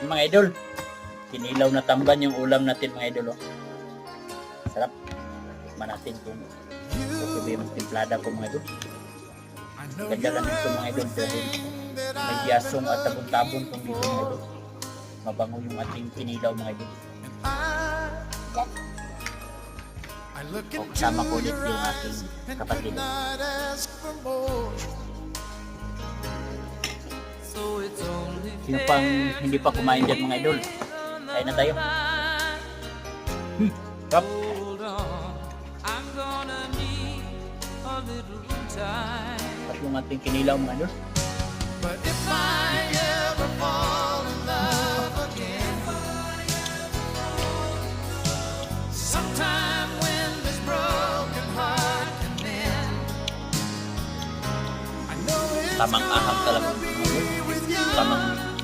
Yung mga idol, kinilaw na tamban yung ulam natin mga idol. Oh. Sarap. Tikman natin kung ba yung timplada ko mga idol. Ganda lang ito mga idol dahil may yasong at tabong-tabong kung dito mga idol. Mabango yung ating kinilaw mga idol. O kasama ko ulit yung aking kapatid. Sino pang hindi pa kumain dyan mga idol? Kain na tayo. Hmm, Kap. At yung ating kinilaw mga idol. But if I ever fall in love again, sometime when this broken heart I know it's Tamang ahang talaga. Tamang